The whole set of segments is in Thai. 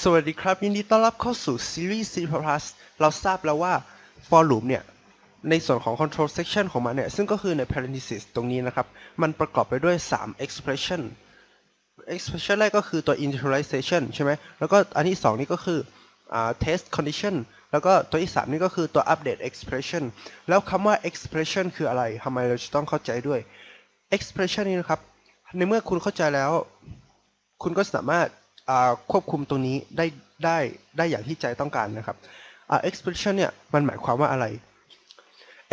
สวัสดีครับ ยินดีต้อนรับเข้าสู่ซีรีส์ C++ เราทราบแล้วว่า for loop เนี่ย ในส่วนของ control section ของมันเนี่ย ซึ่งก็คือใน parenthesis ตรงนี้นะครับ มันประกอบไปด้วย 3 expression expression แรกก็คือตัว initialization ใช่ไหมแล้วก็อันที่ 2 นี่ก็คืออ test condition แล้วก็ตัวที่ 3 นี่ก็คือตัว update expression แล้วคำว่า expression คืออะไรทำไมเราจะต้องเข้าใจด้วย expression นี่นะครับ ในเมื่อคุณเข้าใจแล้ว คุณก็สามารถ ควบคุมตรงนี้ได้ได้ได้อย่างที่ใจต้องการนะครับ expression เนี่ยมันหมายความว่าอะไร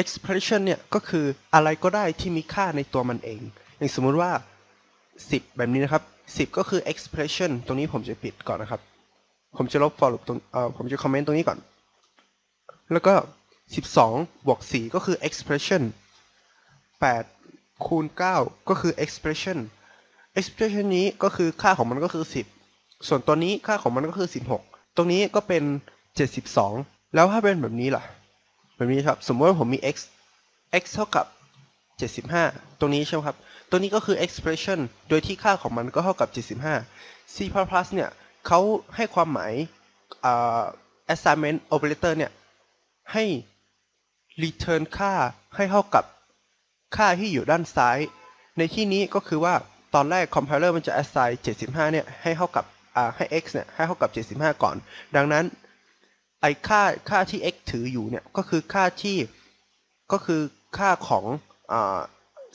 expression เนี่ยก็คืออะไรก็ได้ที่มีค่าในตัวมันเอง อย่างสมมุติว่า 10 แบบนี้นะครับ 10 ก็คือ expression ตรงนี้ผมจะปิดก่อนนะครับ ผมจะลบ for loop ตรงผมจะคอมเมนต์ตรงนี้ก่อน แล้วก็ 12 บวก 4 ก็คือ expression 8 คูณ 9 ก็คือ expression expression นี้ก็คือค่าของมันก็คือ 10 ส่วนตัวนี้ค่าของมันก็คือ 16 ตรงนี้ก็เป็น 72 แล้วถ้าเป็นแบบนี้ล่ะ แบบนี้ครับ สมมติว่าผมมี x x เท่ากับ 75 ตรงนี้ใช่ไหมครับตัวนี้ก็คือ expression โดยที่ค่าของมันก็เท่ากับ 75 C++ เนี่ยเขาให้ความหมาย assignment operator เนี่ย ให้ return ค่าให้เท่ากับค่าที่อยู่ด้านซ้าย ในที่นี้ก็คือว่าตอนแรก compiler มันจะ assign 75 เนี่ย ให้เท่ากับ ให้ x เนี่ยให้เท่ากับ 75 ก่อน ดังนั้นไอค่าค่าที่ x ถืออยู่เนี่ยก็คือค่าที่ก็คือค่าของอ่า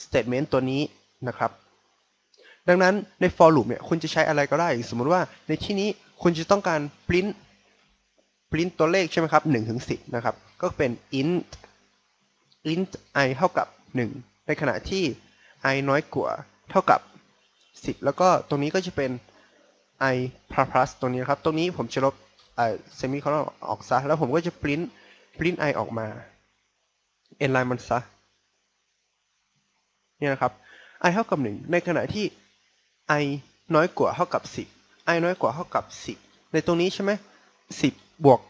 statement ตัวนี้นะครับ ดังนั้นใน for loop เนี่ยคุณจะใช้อะไรก็ได้ สมมติว่าในที่นี้คุณจะต้องการ print print ตัวเลขใช่ไหมครับ1ถึง10 นะครับ ก็เป็น int int i เท่ากับ 1 ในขณะที่ i น้อยกว่าเท่ากับ 10 แล้วก็ตรงนี้ก็จะเป็น i plus ตรงนี้นะครับ ตรงนี้ผมจะลบเอ่อ semicolon ออกซะ แล้วผมก็จะ print print i ออกมา n line มันซะ เนี่ยนะครับ i เท่ากับ 1 ในขณะที่ i น้อยกว่าเท่ากับ 10 i น้อยกว่าเท่ากับ 10 ในตรงนี้ใช่ไหม10 บวก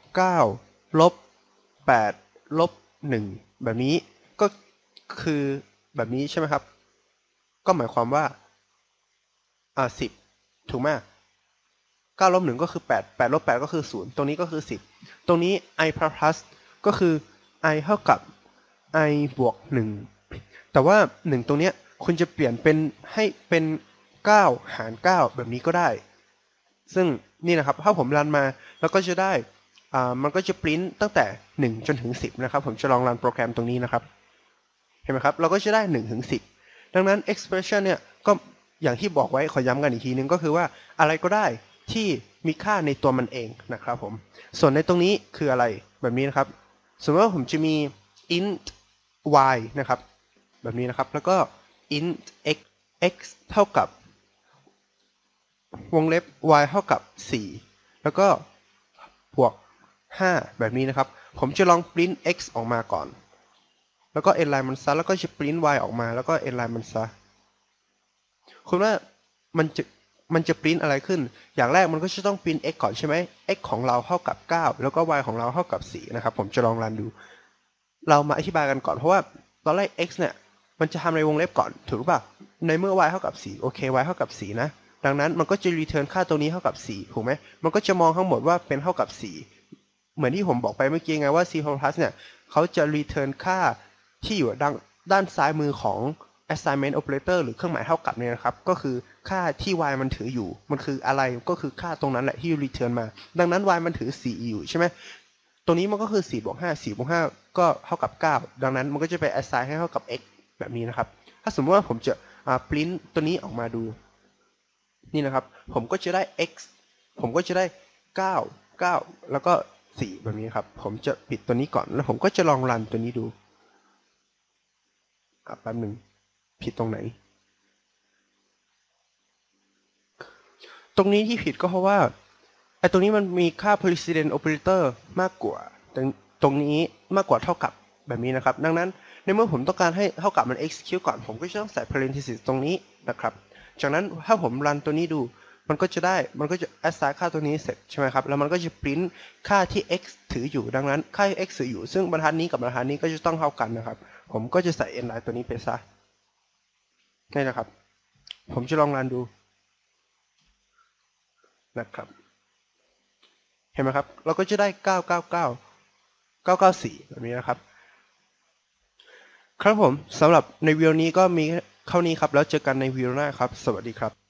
9 ลบ 8 ลบ 1 แบบนี้ก็คือแบบนี้ใช่ไหมครับ ก็หมายความว่า อ่า 10 ถูกไหม 9ลบ1ก็คือ 8 8ลบ8ก็คือ 0 ตรงนี้ก็คือ 10 ตรงนี้ i plus ก็คือ i เท่ากับ i บวก 1 แต่ว่า 1 ตรงเนี้ยคุณจะเปลี่ยนเป็นให้เป็น 9 หาร 9 แบบนี้ก็ได้ ซึ่งนี่นะครับ ถ้าผมรันมาแล้วก็จะได้อ่ามันก็จะปริ้นตั้งแต่ 1 จนถึง 10 นะครับ ผมจะลองรันโปรแกรมตรงนี้นะครับ เห็นไหมครับ เราก็จะได้ 1 ถึง 10 ดังนั้น expression เนี่ยก็อย่างที่บอกไว้ขอย้ำกันอีกทีนึงก็คือว่าอะไรก็ได้ ที่มีค่าในตัวมันเองนะครับผม ส่วนในตรงนี้คืออะไรแบบนี้นะครับ สมมติว่าผมจะมี int y นะครับ แบบนี้นะครับ แล้วก็ int x x เท่ากับ วงเล็บ y เท่ากับ 4 แล้วก็บวก 5 แบบนี้นะครับ ผมจะลอง print x ออกมาก่อน แล้วก็ n line มันซะ แล้วก็จะ print y ออกมา แล้วก็ n line มันซะ คุณว่ามันจะ มันจะ print อะไรขึ้น อย่างแรกมันก็จะต้อง print x ก่อนใช่ไหม x ของเราเท่ากับ 9 แล้วก็ y ของเราเท่ากับ4นะครับ ผมจะลองรันดู เรามาอธิบายกันก่อนเพราะว่าตอนแรก x เนี่ย มันจะทำในวงเล็บก่อน ถูกหรือเปล่าในเมื่อ y เท่ากับ4โอเค y เท่ากับ4นะ ดังนั้นมันก็จะ return ค่าตัวนี้เท่ากับ4ถูกไหม มันก็จะมองทั้งหมดว่าเป็นเท่ากับ 4 เหมือนที่ผมบอกไปเมื่อกี้ไงว่า C++ เนี่ยเขาจะ return ค่าที่อยู่ด้านด้านซ้ายมือของ assignment operator หรือเครื่องหมายเท่ากับเนี่ยนะครับ ก็คือค่าที่ y มันถืออยู่ มันคืออะไรก็คือค่าตรงนั้นแหละที่ return มา ดังนั้น y มันถือ 4 อยู่ใช่ไหมตรงนี้มันก็คือ4บวก5 4บวก5ก็เท่ากับ 9 ดังนั้นมันก็จะไป assign ให้เท่ากับ x แบบนี้นะครับ ถ้าสมมติว่าผมจะ print ตัวนี้ออกมาดู นี่นะครับ ผมก็จะได้ x ผมก็จะได้ 9 9 แล้วก็ 4 แบบนี้ครับ ผมจะปิดตัวนี้ก่อนแล้วผมก็จะลองรันตัวนี้ดูอะแป๊บหนึ่ง ผิดตรงไหน ตรงนี้ที่ผิดก็เพราะว่าไอ้ตรงนี้มันมีค่า precedent operator มากกว่าตรงตรงนี้มากกว่าเท่ากับแบบนี้นะครับ ดังนั้นในเมื่อผมต้องการให้เท่ากับมัน execute ก่อน ผมก็จะต้องใส่ parenthesis ตรงนี้นะครับ จากนั้นถ้าผมรันตัวนี้ดู มันก็จะได้ มันก็จะ assign ค่าตัวนี้เสร็จใช่ไหมครับ แล้วมันก็จะ print ค่าที่ x ถืออยู่ ดังนั้น ค่า x ถืออยู่ ซึ่งบรรทัดนี้กับบรรทัดนี้ก็จะต้องเท่ากันนะครับ ผมก็จะใส่ n line ตัวนี้ไปซะ นี่นะครับ ผมจะลองรันดูนะครับ เห็นไหมครับ เราก็จะได้เก้าเก้าเก้าเก้าเก้าสี่แบบนี้นะครับ ครับผมสำหรับในวิดีโอนี้ก็มีเท่านี้ครับ แล้วเจอกันในวิดีโอหน้าครับ สวัสดีครับ